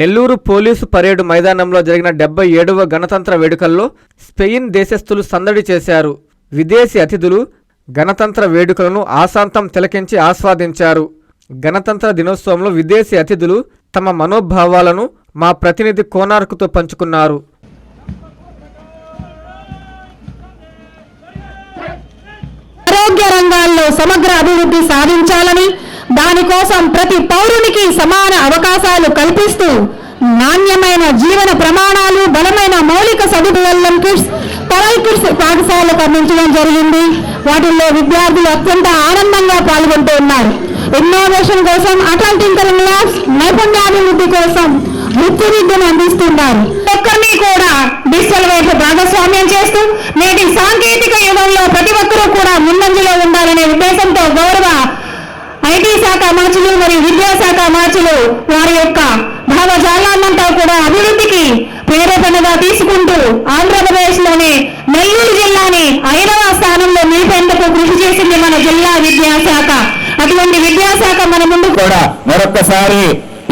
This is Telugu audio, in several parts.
నెల్లూరు పోలీసు పరేడ్ మైదానంలో జరిగిన డెబ్బై ఏడవ గణతంత్ర వేడుకల్లో స్పెయిన్ దేశస్థులు సందడి చేశారు. విదేశీ అతిథులు గణతంత్ర వేడుకలను ఆశాంతం తిలకించి ఆస్వాదించారు. గణతంత్ర దినోత్సవంలో విదేశీ అతిథులు తమ మనోభావాలను మా ప్రతినిధి కోనార్కుతో పంచుకున్నారు. ఆరోగ్య రంగాల్లో సమగ్ర అభివృద్ధి సాధించాలని దానికోసం ప్రతి పౌరునికి సమాన అవకాశాలు కల్పిస్తూ నాణ్యమైన జీవన ప్రమాణాలు బలమైన మౌలిక సదుపాయాలను కిడ్స్ పరల్ కిడ్స్ పాఠశాలకు అందించడం జరిగింది. వాటిల్లో విద్యార్థులు అత్యంత ఆనందంగా పాల్గొంటూ ఉన్నారు. ఇన్నోవేషన్ కోసం అటల్ టింకరింగ్ ల్యాబ్స్ నైపుణ్యాభివృద్ధి కోసం వృత్తి విద్యను అందిస్తున్నారు. ఒక్కరిని కూడా డిజిటల్ వైపు భాగస్వామ్యం చేస్తూ నేటి సాంకేతిక యుగంలో ప్రతి ఒక్కరూ కూడా ముందంజలో ఉండాలనే ఉద్దేశంతో గౌరవ ఐటీ శాఖ మార్చులు మరియు విద్యాశాఖ మార్చులు వారి యొక్క భావజాలాన్నంతా కూడా అభివృద్ధికి ప్రేరేపణగా తీసుకుంటూ ఆంధ్రప్రదేశ్లోని నెల్లూరు జిల్లాని ఐదవ స్థానంలో నిలిపేందుకు కృషి చేసింది మన జిల్లా విద్యాశాఖ అటువంటి విద్యాశాఖ మన ముందు కూడా మరొకసారి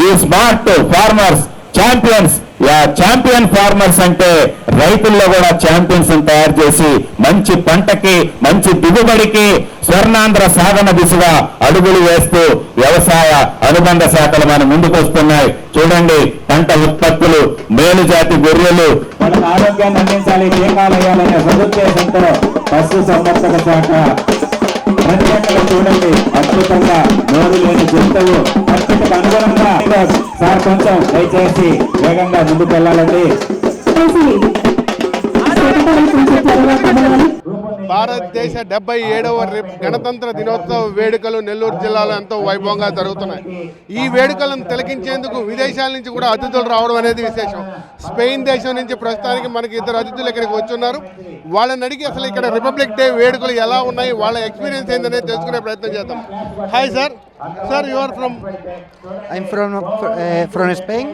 ఈ smart farmers champions champion farmers అంటే రైతుల్లో కూడా ఛాంపియన్స్ తయారు చేసి మంచి పంటకి మంచి దిగుబడికి స్వర్ణాంధ్ర సాధన దిశగా అడుగులు వేస్తూ వ్యవసాయ అనుబంధ శాఖలు మన ముందుకు వస్తున్నాయి. చూడండి పంట ఉత్పత్తులు మేలు జాతి గొర్రెలు. మనకు ఆరోగ్యాన్ని అందించాలి టీకాలు వేయాలనే సదుద్దేశంతో పశు సంవర్ధక శాఖ. ప్రత్యేకత చూడండి. అద్భుతంగా నోరు లేని జంతువు పరిస్థితికి అనుగుణంగా సార్ కొంచెం దయచేసి వేగంగా ముందుకు వెళ్ళాలండి భారతదేశ డెబ్బై ఏడవ గణతంత్ర దినోత్సవ వేడుకలు నెల్లూరు జిల్లాలో ఎంతో వైభవంగా జరుగుతున్నాయి. ఈ వేడుకలను తిలకించేందుకు విదేశాల నుంచి కూడా అతిథులు రావడం అనేది విశేషం. స్పెయిన్ దేశం నుంచి ప్రస్తుతానికి మనకి ఇద్దరు అతిథులు ఇక్కడికి వచ్చున్నారు. వాళ్ళని అడిగి అసలు ఇక్కడ రిపబ్లిక్ డే వేడుకలు ఎలా ఉన్నాయి వాళ్ళ ఎక్స్పీరియన్స్ ఏందనేది తెలుసుకునే ప్రయత్నం చేద్దాం. Hi sir sir you are from I'm from uh, from Spain.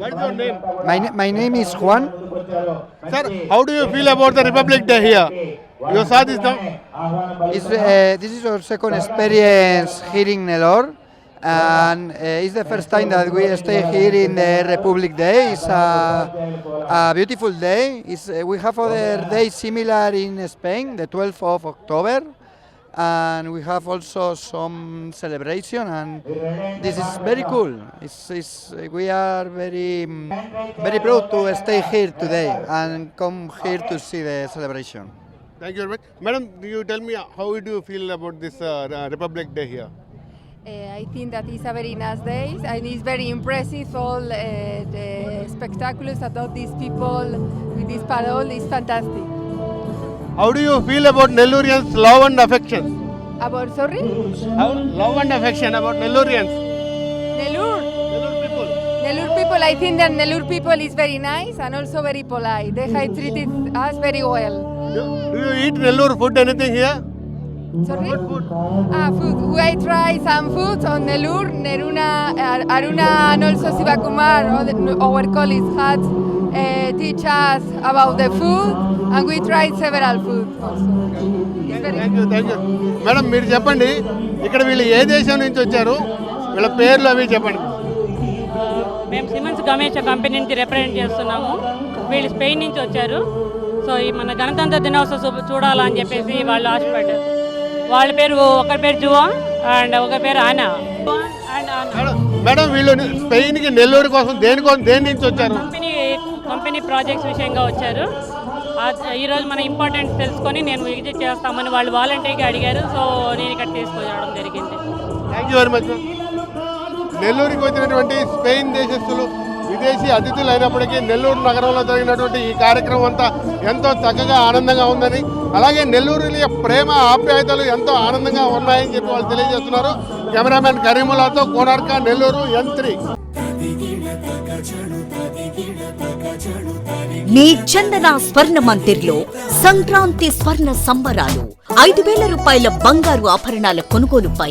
What your name My na- my name is Juan. Sir how do you feel about the republic day here You studied uh, this is our second experience here in Nelor, and uh, it's the first time that we stay here in the Republic Day. It's a, a beautiful day. Uh, we have other days similar in Spain, the 12th of October, and we have also some celebration and this is very cool it's, it's, uh, we are very mm, very proud to stay here today and come here to see the celebration Thank you very much. Madam, do you tell me how do you feel about this uh, uh, Republic Day here? Uh, I think that it's a very nice day and it's very impressive. All uh, the spectaculars about these people with this parole is fantastic. How do you feel about Nellurians' love and affection? About sorry, How love and affection about Nellurians? Nellur. Nellore people. Nellur people. I think that Nellur people is very nice and also very polite. They have treated us very well. Do, do you eat Nellore food? Anything here? Sorry. Ah, food. I try some food on Nellur. Neruna, Ar- Aruna, and also Sivakumar, our colleagues had uh, teach us about the food, and we tried several food also. It's very thank you thank you madam మీరు చెప్పండి ఇక్కడ వీళ్ళు ఏ దేశం నుంచి వచ్చారు వీళ్ళ పేర్లు అవి చెప్పండి మేము సిమెన్స్ గమేష కంపెనీ నుంచి రిప్రజెంట్ చేస్తున్నాము వీళ్ళు స్పెయిన్ నుంచి వచ్చారు సో ఈ మన గణతంత్ర దినోత్సవం చూడాలని చెప్పేసి వాళ్ళు ఆశపడ్డారు. వాళ్ళ పేరు ఒకరి పేరు జువా అండ్ ఒకరి పేరు ఆనా మేడం వీళ్ళు స్పెయిన్కి నెల్లూరు కోసం దేనికోసం దేని నుంచి వచ్చారు? కంపెనీ కంపెనీ ప్రాజెక్ట్స్ విషయంగా వచ్చారు. ఈరోజు మన ఇంపార్టెన్స్ తెలుసుకొని నేను విజిట్ చేస్తామని వాళ్ళు వాలంటీర్గా అడిగారు. సో నేను ఇక్కడ తీసుకురావడం జరిగింది. థ్యాంక్ యూ వెరీ మచ్ నెల్లూరుకి వచ్చినటువంటి స్పెయిన్ దేశస్తులు విదేశీ అతిథులు అయినప్పటికీ నెల్లూరు నగరంలో జరిగినటువంటి ఈ కార్యక్రమం అంతా ఎంతో చక్కగా ఆనందంగా ఉందని అలాగే నెల్లూరులో ప్రేమ ఆప్యాయతలు ఎంతో ఆనందంగా ఉన్నాయని చెప్పి వాళ్ళు తెలియజేస్తున్నారు. కెమెరామెన్ కరీముల్లాతో కోనార్క నెల్లూరు యంత్రి మీ చందన స్వర్ణ మందిర్లో సంక్రాంతి స్వర్ణ సంబరాలు. ఐదు వేల రూపాయల బంగారు ఆభరణాల కొనుగోలుపై